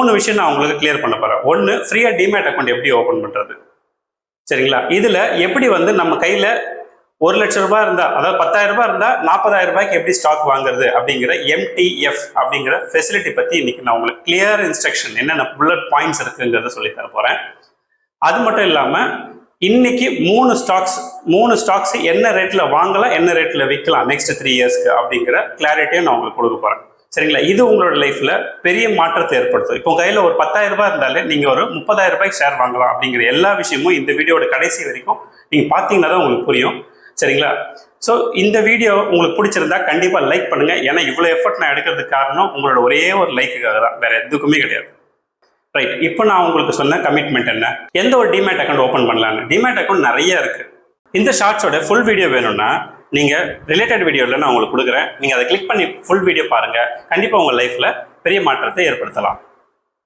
மூணு விஷயம் நான் உங்களுக்கு கிளியர் பண்ண போறேன். ஒன்று ஃப்ரீயாக டிமேட் அக்கௌண்ட் எப்படி ஓப்பன் பண்றது? சரிங்களா? இதுல எப்படி வந்து நம்ம கையில ஒரு லட்சம் ரூபாய் இருந்தா அதாவது பத்தாயிரம் ரூபாய் இருந்தா நாற்பதாயிரம் ரூபாய்க்கு எப்படி ஸ்டாக் வாங்குறது அப்படிங்கிற எம்டிஎஃப் அப்படிங்கிற ஃபெசிலிட்டி பத்தி இன்னைக்கு நான் உங்களுக்கு கிளியர் இன்ஸ்ட்ரக்ஷன் என்னென்ன புல்லட் பாயிண்ட்ஸ் இருக்குங்கிறத சொல்லி தர போறேன். அது மட்டும் இல்லாம இன்னைக்கு மூணு ஸ்டாக்ஸ் மூணு ஸ்டாக்ஸ் என்ன ரேட்ல வாங்கலாம் என்ன ரேட்ல விற்கலாம் நெக்ஸ்ட் த்ரீ இயர்ஸ்க்கு அப்படிங்கிற கிளாரிட்டியும் நான் உங்களுக்கு கொடுக்க போறேன். சரிங்களா? இது உங்களோட லைஃப்ல பெரிய மாற்றத்தை ஏற்படுத்தும். இப்போ கையில ஒரு பத்தாயிரம் ரூபாய் இருந்தாலே நீங்க ஒரு முப்பதாயிரம் ரூபாய்க்கு ஷேர் வாங்கலாம் அப்படிங்கிற எல்லா விஷயமும் இந்த வீடியோட கடைசி வரைக்கும் நீங்க பாத்தீங்கன்னா தான் உங்களுக்கு புரியும். சரிங்களா? ஸோ இந்த வீடியோ உங்களுக்கு பிடிச்சிருந்தா கண்டிப்பா லைக் பண்ணுங்க. ஏன்னா இவ்வளவு எஃபர்ட் நான் எடுக்கிறதுக்கு காரணம் உங்களோட ஒரே ஒரு லைக்குக்காக தான். வேற எதுக்குமே கிடையாது. ரைட் இப்போ நான் உங்களுக்கு சொன்ன கமிட்மெண்ட் என்ன? எந்த ஒரு டிமேட் அக்கௌண்ட் ஓப்பன் பண்ணலான்னு டிமேட் அக்கௌண்ட் நிறைய இருக்கு. இந்த ஷார்ட்ஸோட ஃபுல் வீடியோ வேணும்னா நீங்கள் ரிலேட்டட் வீடியோவில் நான் உங்களுக்கு கொடுக்குறேன். நீங்கள் அதை கிளிக் பண்ணி ஃபுல் வீடியோ பாருங்கள் கண்டிப்பாக உங்கள் லைஃப்பில் பெரிய மாற்றத்தை ஏற்படுத்தலாம்.